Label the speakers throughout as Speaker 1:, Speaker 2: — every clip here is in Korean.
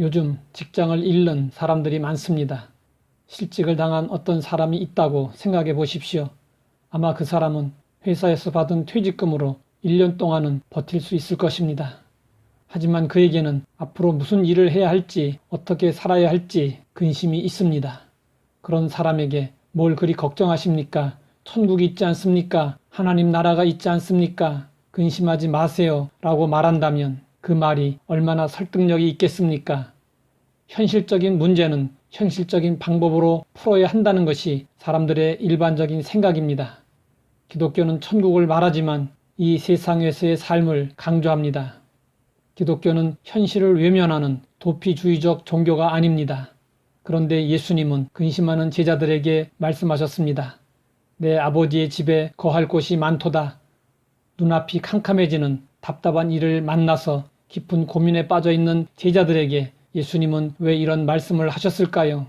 Speaker 1: 요즘 직장을 잃는 사람들이 많습니다. 실직을 당한 어떤 사람이 있다고 생각해 보십시오. 아마 그 사람은 회사에서 받은 퇴직금으로 1년 동안은 버틸 수 있을 것입니다. 하지만 그에게는 앞으로 무슨 일을 해야 할지, 어떻게 살아야 할지 근심이 있습니다. 그런 사람에게 뭘 그리 걱정하십니까? 천국이 있지 않습니까? 하나님 나라가 있지 않습니까? 근심하지 마세요. 라고 말한다면 그 말이 얼마나 설득력이 있겠습니까? 현실적인 문제는 현실적인 방법으로 풀어야 한다는 것이 사람들의 일반적인 생각입니다. 기독교는 천국을 말하지만 이 세상에서의 삶을 강조합니다. 기독교는 현실을 외면하는 도피주의적 종교가 아닙니다. 그런데 예수님은 근심하는 제자들에게 말씀하셨습니다. 내 아버지의 집에 거할 곳이 많도다. 눈앞이 캄캄해지는 답답한 일을 만나서 깊은 고민에 빠져 있는 제자들에게 예수님은 왜 이런 말씀을 하셨을까요?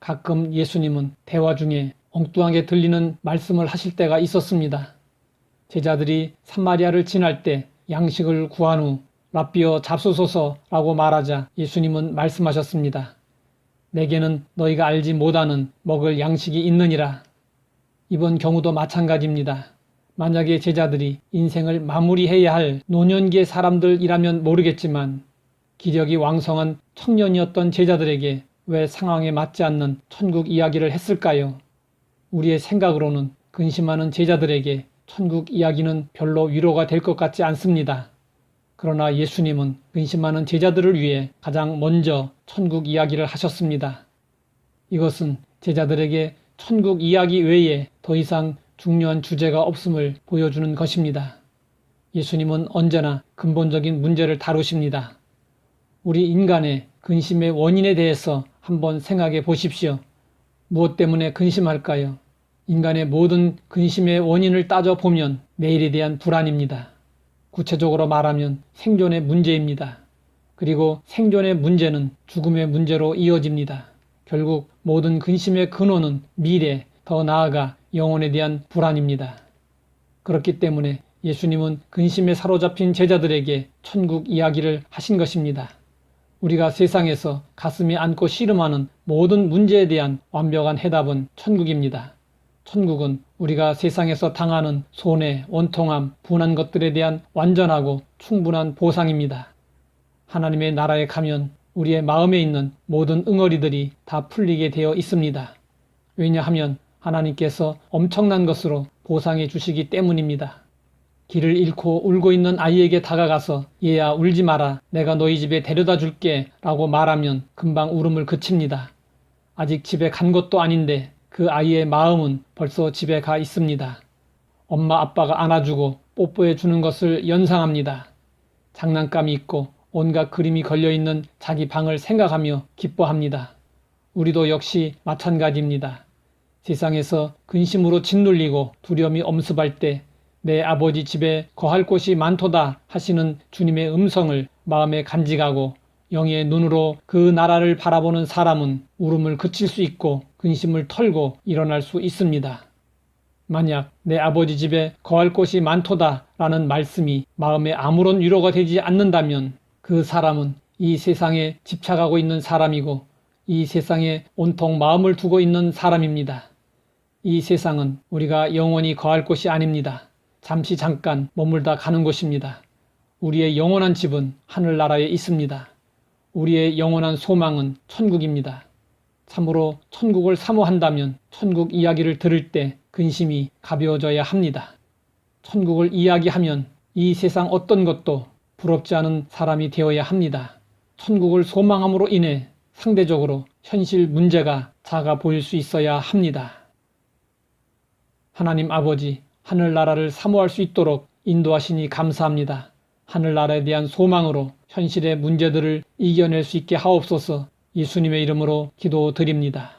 Speaker 1: 가끔 예수님은 대화 중에 엉뚱하게 들리는 말씀을 하실 때가 있었습니다. 제자들이 산마리아를 지날 때 양식을 구한 후 라비어 잡수소서라고 말하자 예수님은 말씀하셨습니다. 내게는 너희가 알지 못하는 먹을 양식이 있느니라. 이번 경우도 마찬가지입니다. 만약에 제자들이 인생을 마무리해야 할 노년기의 사람들이라면 모르겠지만 기력이 왕성한 청년이었던 제자들에게 왜 상황에 맞지 않는 천국 이야기를 했을까요? 우리의 생각으로는 근심하는 제자들에게 천국 이야기는 별로 위로가 될 것 같지 않습니다. 그러나 예수님은 근심하는 제자들을 위해 가장 먼저 천국 이야기를 하셨습니다. 이것은 제자들에게 천국 이야기 외에 더 이상 중요한 주제가 없음을 보여주는 것입니다. 예수님은 언제나 근본적인 문제를 다루십니다. 우리 인간의 근심의 원인에 대해서 한번 생각해 보십시오. 무엇 때문에 근심할까요? 인간의 모든 근심의 원인을 따져보면 내일에 대한 불안입니다. 구체적으로 말하면 생존의 문제입니다. 그리고 생존의 문제는 죽음의 문제로 이어집니다. 결국 모든 근심의 근원은 미래, 더 나아가 영혼에 대한 불안입니다. 그렇기 때문에 예수님은 근심에 사로잡힌 제자들에게 천국 이야기를 하신 것입니다. 우리가 세상에서 가슴에 안고 씨름하는 모든 문제에 대한 완벽한 해답은 천국입니다. 천국은 우리가 세상에서 당하는 손해, 원통함, 분한 것들에 대한 완전하고 충분한 보상입니다. 하나님의 나라에 가면 우리의 마음에 있는 모든 응어리들이 다 풀리게 되어 있습니다. 왜냐하면 하나님께서 엄청난 것으로 보상해 주시기 때문입니다. 길을 잃고 울고 있는 아이에게 다가가서 얘야 울지 마라 내가 너희 집에 데려다 줄게 라고 말하면 금방 울음을 그칩니다. 아직 집에 간 것도 아닌데 그 아이의 마음은 벌써 집에 가 있습니다. 엄마 아빠가 안아주고 뽀뽀해 주는 것을 연상합니다. 장난감이 있고 온갖 그림이 걸려있는 자기 방을 생각하며 기뻐합니다. 우리도 역시 마찬가지입니다. 세상에서 근심으로 짓눌리고 두려움이 엄습할 때 내 아버지 집에 거할 곳이 많도다 하시는 주님의 음성을 마음에 간직하고 영의 눈으로 그 나라를 바라보는 사람은 울음을 그칠 수 있고 근심을 털고 일어날 수 있습니다. 만약 내 아버지 집에 거할 곳이 많도다 라는 말씀이 마음에 아무런 위로가 되지 않는다면 그 사람은 이 세상에 집착하고 있는 사람이고 이 세상에 온통 마음을 두고 있는 사람입니다. 이 세상은 우리가 영원히 거할 곳이 아닙니다. 잠시 잠깐 머물다 가는 곳입니다. 우리의 영원한 집은 하늘나라에 있습니다. 우리의 영원한 소망은 천국입니다. 참으로 천국을 사모한다면 천국 이야기를 들을 때 근심이 가벼워져야 합니다. 천국을 이야기하면 이 세상 어떤 것도 부럽지 않은 사람이 되어야 합니다. 천국을 소망함으로 인해 상대적으로 현실 문제가 작아 보일 수 있어야 합니다. 하나님 아버지, 하늘나라를 사모할 수 있도록 인도하시니 감사합니다. 하늘나라에 대한 소망으로 현실의 문제들을 이겨낼 수 있게 하옵소서 예수님의 이름으로 기도드립니다.